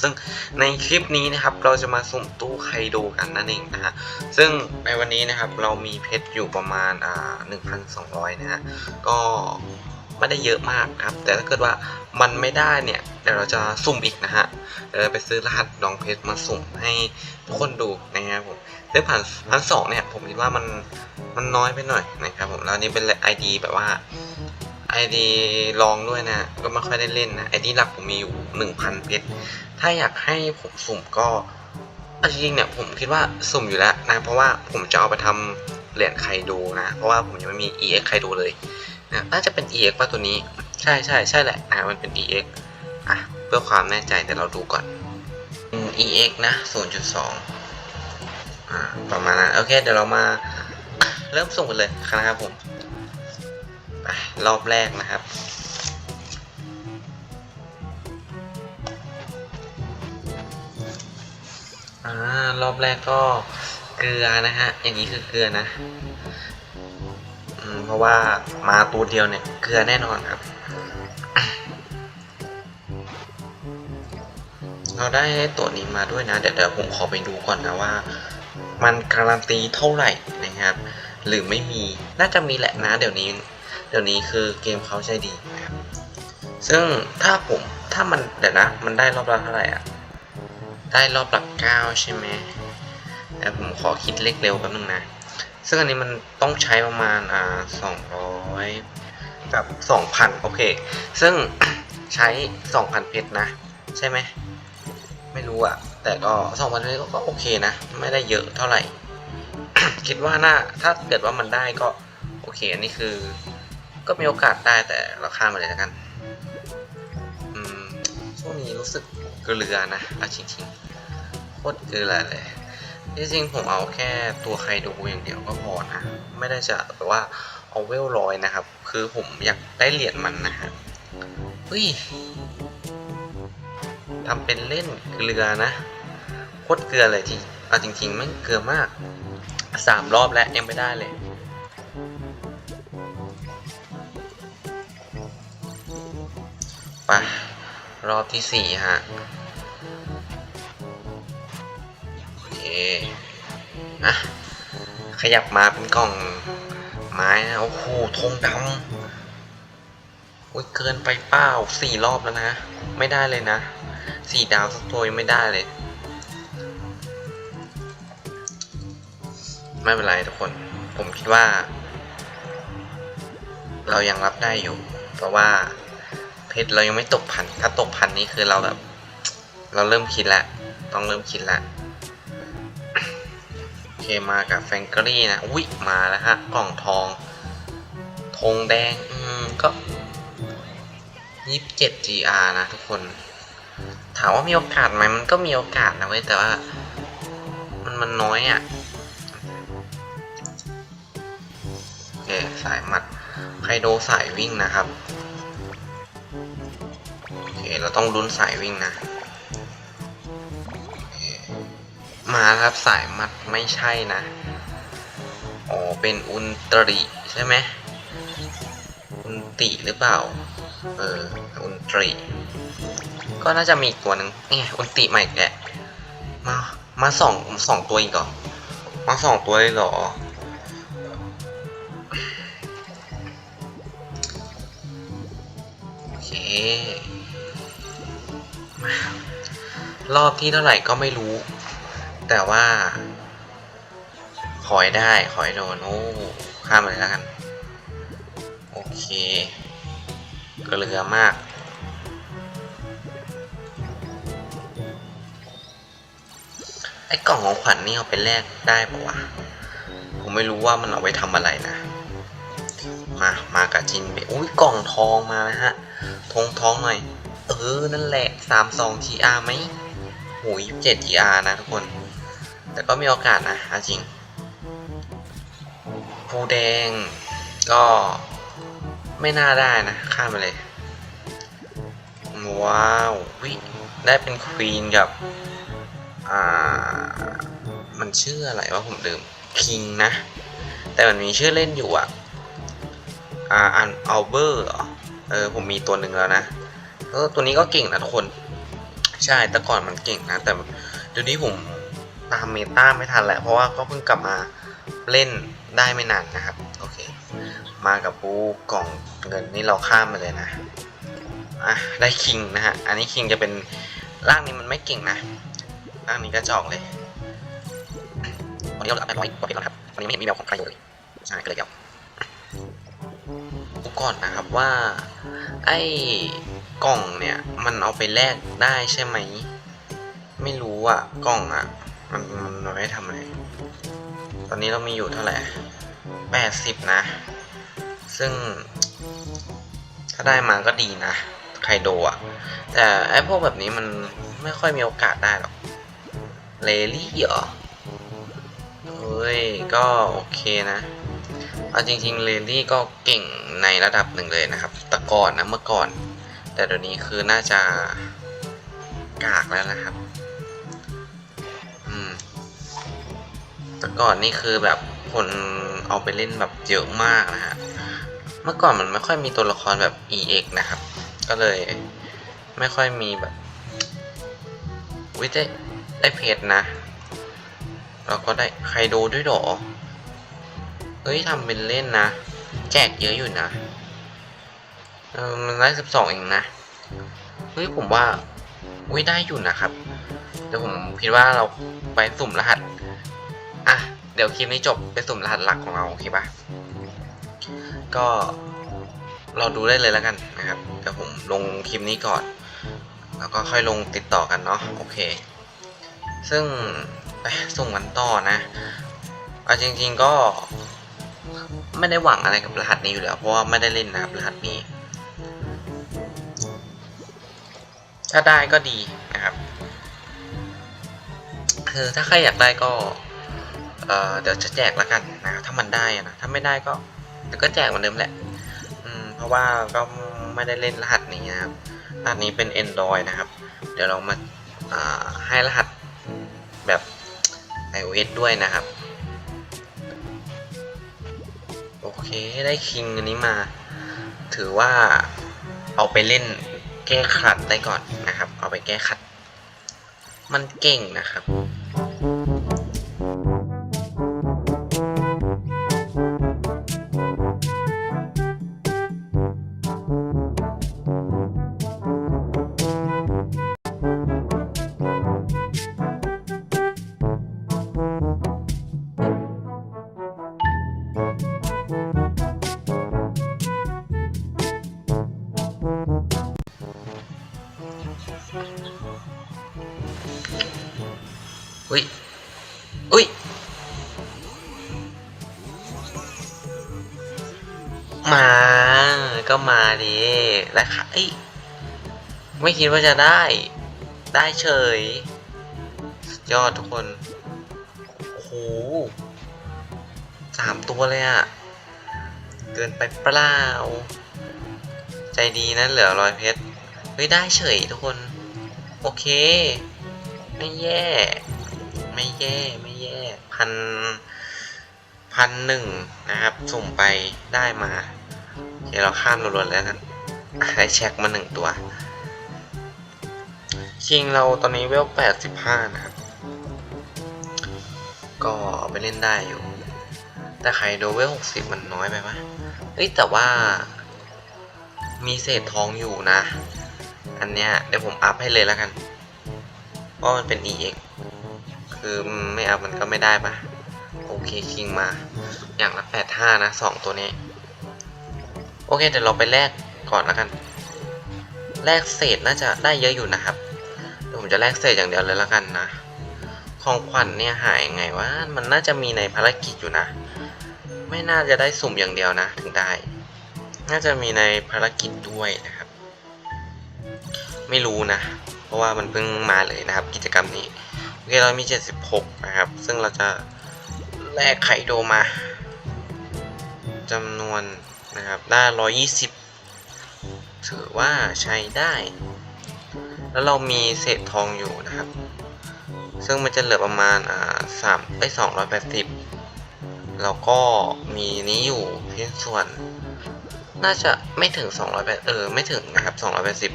ซึ่งในคลิปนี้นะครับเราจะมาสุ่มตู้ไคโดกันนั่นเองนะฮะซึ่งในวันนี้นะครับเรามีเพชรอยู่ประมาณอ่า1,200 นะฮะก็ไม่ได้เยอะมากครับ แต่ถ้าเกิดว่ามันไม่ได้เนี่ยเดี๋ยวเราจะสุ่มอีกนะฮะเดี๋ยวเราไปซื้อรหัสดองเพชรมาสุ่มให้ทุกคนดูนะครับผมซึ่งพันพันสองเนี่ยผมคิดว่ามันมันน้อยไปหน่อยนะครับผมแล้วนี่เป็น ID แบบว่า ID ลองด้วยนะ ก็ไม่ค่อยได้เล่นนะ ID หลักผมมีอยู่1,000เพชรถ้าอยากให้ผมสุ่มก็จริงๆเนี่ยผมคิดว่าสุ่มอยู่แล้วนะ เพราะว่าผมจะเอาไปทำเหรียญไคโดนะ เพราะว่าผมยังไม่มี EX ไคโดเลยนะน่าจะเป็น EX ป่ะตัวนี้ ใช่ใช่ใช่แหละนะมันเป็น EX อะเพื่อความแน่ใจเดี๋ยวเราดูก่อน EX นะ 0.2 อ่าประมาณนั้นโอเคเดี๋ยวเรามาเริ่มสุ่มกันเลยนะครับผม รอบแรกนะครับ อ่ารอบแรกก็เกลือนะฮะ อย่างนี้คือเกลือนะอเพราะว่ามาตัวเดียวเนี่ยเกลือแน่นอนครับ เราได้ตัวนี้มาด้วยนะ เดี๋ยวเดี๋ยวผมขอไปดูก่อนนะว่า มันการันตีเท่าไหร่นะครับ หรือไม่มีน่าจะมีแหละนะเดี๋ยวนี้ เดี๋ยวนี้คือเกมเขาใช้ดีนะครับซึ่งถ้าผมถ้ามันเดี๋ยวนะ มันได้รอบละเท่าไหร่อะ ได้รอบละเก้าใช่ไหมแต่ผมขอคิดเลขเร็วแป๊บนึงนะ ซึ่งอันนี้มันต้องใช้ประมาณอ่าสองร้อยกับสองพันโอเค ซึ่งใช้สองพันเพชรนะ ใช่ไหม ไม่รู้อะ แต่ก็สองพันเพชรก็โอเคนะ ไม่ได้เยอะเท่าไหร่ คิดว่าน่าถ้าเกิดว่ามันได้ก็ โอเค อันนี้คือ ก็มีโอกาสได้แต่เราข้ามมาเลยแล้วกัน อืม ช่วงนี้รู้สึกเกลือนะเอาจริงๆโคตรเกลือเลยที่จริงผมเอาแค่ตัวใคดูอย่างเดียวก็พอนะ ไม่ได้จะแบบว่าเอาเวลร้อยนะครับ คือผมอยากได้เหรียญมันนะฮะเฮ้ยทำเป็นเล่นเกลือนะโคตรเกลือเลยที่เอาจริงๆมันเกลือมากสามรอบแล้วยังไม่ได้เลย ไปรอบที่สี่ฮะโอเคอะขยับมาเป็นกล่องไม้นะโอ้โหธงดำโอ้ยเกินไปเป้าสี่รอบแล้วนะ ไม่ได้เลยนะสี่ดาวสักตัวยังไม่ได้เลย ไม่เป็นไรทุกคน ผมคิดว่า เรายังรับได้อยู่ เพราะว่า เพชรเรายังไม่ตกพันถ้าตกพันนี้คือเราแบบ เราเริ่มคิดแล้วต้องเริ่มคิดแล้วโอเคมากับแฟงเกอรี่นะอุ้ยมาแล้วฮะกล่องทองธงแดงอืมก็ยี่สิบเจ็ด GR นะทุกคน ถามว่ามีโอกาสไหมมันก็มีโอกาสนะเว้ยแต่ว่า มันมันน้อยอะ่ะโอเคสายมัดไคโดสายวิ่งนะครับ เราต้องลุ้นสายวิ่งนะ มาครับสายมัดไม่ใช่นะ อ๋อ เป็นอุลตริใช่ไหมอุลติหรือเปล่า เออ อุลตริ ก็น่าจะมีตัวหนึ่งนี่ไงอุลติใหม่แกะมา มาสองสองตัวอีกเหรอ มาสองตัวเลยเหรอโอเค รอบที่เท่าไหร่ก็ไม่รู้ แต่ว่า ขอให้ได้ขอให้โดนโอ้ข้ามไปเลยแล้วกัน โอเคเกลือมาก ไอ้กล่องของขวัญนี่เอาไปแลกได้ปะวะ ผมไม่รู้ว่ามันเอาไว้ทำอะไรนะ มา มากับจินเบอุ้ยกล่องทองมานะฮะทองทองหน่อย เออ นั่นแหละสามสอง GR ไหมโหยี่สิบเจ็ด GR นะทุกคน แต่ก็มีโอกาสนะจริงภูแดงก็ไม่น่าได้นะ ข้ามไปเลย ว้าววิได้เป็นควีนกับ อ่า มันชื่ออะไรวะผมลืมคิงนะ แต่มันมีชื่อเล่นอยู่อะอ่าอันอัลเบอร์เหรอ เออ ผมมีตัวหนึ่งแล้วนะ เออตัวนี้ก็เก่งนะทุกคน ใช่แต่ก่อนมันเก่งนะ แต่เดี๋ยวนี้ผมตามเมตาไม่ทันแหละเพราะว่าก็เพิ่งกลับมาเล่นได้ไม่นานนะครับ โอเค มากับปูกล่องเงินนี่เราข้ามมาเลยนะอะได้คิงนะฮะอันนี้คิงจะเป็นร่างนี้มันไม่เก่งนะร่างนี้ก็จอกเลยวันนี้เราเหลือแปร้อยกว่าเพชรแล้วครับวันนี้ไม่เห็นมีแววของใครเลยใช่ก็เลยเดี๋ยวดูก่อนนะครับว่า ไอ กล่องเนี่ย มันเอาไปแลกได้ใช่ไหม ไม่รู้อะกล่องอะมันมันไม่ทำอะไร ตอนนี้เรามีอยู่เท่าไหร่แปดสิบนะ ซึ่ง ถ้าได้มาก็ดีนะไคโดอะแต่ไอพวกแบบนี้มันไม่ค่อยมีโอกาสได้หรอก เลลี่เหรอ เฮ้ย ก็โอเคนะเอาจริงๆ เลลี่ก็เก่งในระดับหนึ่งเลยนะครับ แต่ก่อนนะเมื่อก่อน แต่เดี๋ยวนี้คือน่าจะกากแล้วนะครับ อืม แต่ก่อนนี่คือแบบคนเอาไปเล่นแบบเยอะมากนะฮะ เมื่อก่อนมันไม่ค่อยมีตัวละครแบบ EX นะครับ ก็เลยไม่ค่อยมีแบบวิได้ได้เพจนะแล้วก็ได้ใครดูด้วยหรอ เฮ้ยทำเป็นเล่นนะ แจกเยอะอยู่นะ เออมันได้สิบสองเองนะ เฮ้ยผมว่าวิได้อยู่นะครับ เดี๋ยวผมคิดว่าเราไปสุ่มรหัส อะ เดี๋ยวคลิปนี้จบไปสุ่มรหัสหลักของเราโอเคปะก็เราดูได้เลยแล้วกันนะครับเดี๋ยวผมลงคลิปนี้ก่อน แล้วก็ค่อยลงติดต่อกันเนาะโอเค ซึ่งไปส่งกันต่อนะเอาจริง ๆก็ไม่ได้หวังอะไรกับรหัสนี้อยู่แล้วเพราะว่าไม่ได้เล่นนะครับรหัสนี้ ถ้าได้ก็ดีนะครับคือถ้าใครอยากได้ก็เออเดี๋ยวจะแจกแล้วกันนะครับถ้ามันได้นะถ้าไม่ได้ก็เดี๋ยวก็แจกเหมือนเดิมแหละอืมเพราะว่าก็ไม่ได้เล่นรหัสนี้นะครับรหัสนี้เป็น Android นะครับ เดี๋ยวเรามาอ่าให้รหัสแบบ iOS ด้วยนะครับ โอเคได้คิงอันนี้มา ถือว่าเอาไปเล่น แก้ขัดได้ก่อนนะครับ เอาไปแก้ขัด มันเก่งนะครับ อุ้ย อุ้ย มา ก็มาดิแล้วค่ะเอ้ย ไม่คิดว่าจะได้ ได้เฉย ยอดทุกคน โอ้โหสามตัวเลยอะเกินไปเปล่า ใจดีนะเหลือรอยเพชร ฮ้ยได้เฉยทุกคน โอเค ไม่แย่ ไม่แย่ ไม่แย่พันพันหนึ่งนะครับ สุ่มไปได้มา เดี๋ยวเราข้ามรัวๆแล้วกันะได้แช็คมาหนึ่งตัวชิงเราตอนนี้เวลแปดสิบห้านะครับ ก็เอาไปเล่นได้อยู่ แต่ใครโดเวลหกสิบมันน้อยไปปะเอ้ยแต่ว่ามีเศษทองอยู่นะ อันเนี้ยเดี๋ยวผมอัพให้เลยแล้วกัน เพราะมันเป็น EX คือไม่อัพมันก็ไม่ได้ปะโอเคคิงมา อย่างละแปดห้านะสองตัวนี้ โอเคเดี๋ยวเราไปแลกก่อนแล้วกัน แลกเศษน่าจะได้เยอะอยู่นะครับเดี๋ยวผมจะแลกเศษอย่างเดียวเลยแล้วกันนะ ของขวัญเนี่ยหายยังไงวะ มันน่าจะมีในภารกิจอยู่นะ ไม่น่าจะได้สุ่มอย่างเดียวนะ ถึงได้ น่าจะมีในภารกิจด้วยนะ ไม่รู้นะ เพราะว่ามันเพิ่งมาเลยนะครับ กิจกรรมนี้ โอเคเรามี 76 นะครับ ซึ่งเราจะแลกไข่โดมาจำนวนนะครับได้ 120 ถือว่าใช้ได้ แล้วเรามีเศษทองอยู่นะครับ ซึ่งมันจะเหลือประมาณอ่าสามไอ้สองร้อยแปดสิบแล้วก็มีนี้อยู่เพียงส่วน น่าจะไม่ถึงสองร้อยแปดเออ ไม่ถึงนะครับสองร้อยแปดสิบ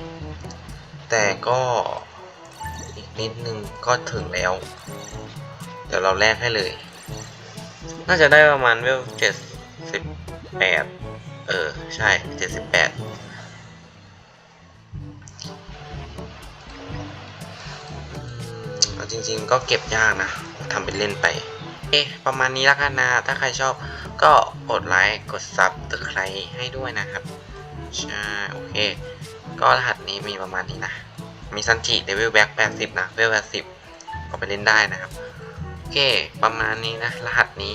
แต่ก็อีกนิดนึงก็ถึงแล้ว เดี๋ยวเราแลกให้เลย น่าจะได้ประมาณเวลเจ็ดสิบแปดเออ ใช่เจ็ดสิบแปดจริงๆก็เก็บยากนะทำเป็นเล่นไป เอ๊ะ ประมาณนี้ล้วกันนะ ถ้าใครชอบก็กดไลค์ กดซับตะไคร้ให้ด้วยนะครับ ใช่ โอเค ก็รหัสนี้มีประมาณนี้นะ มีซันจิเดวิลแบ็กแปดสิบนะเวลแปดสิบก็ไปเล่นได้นะครับ โอเค ประมาณนี้นะ รหัสนี้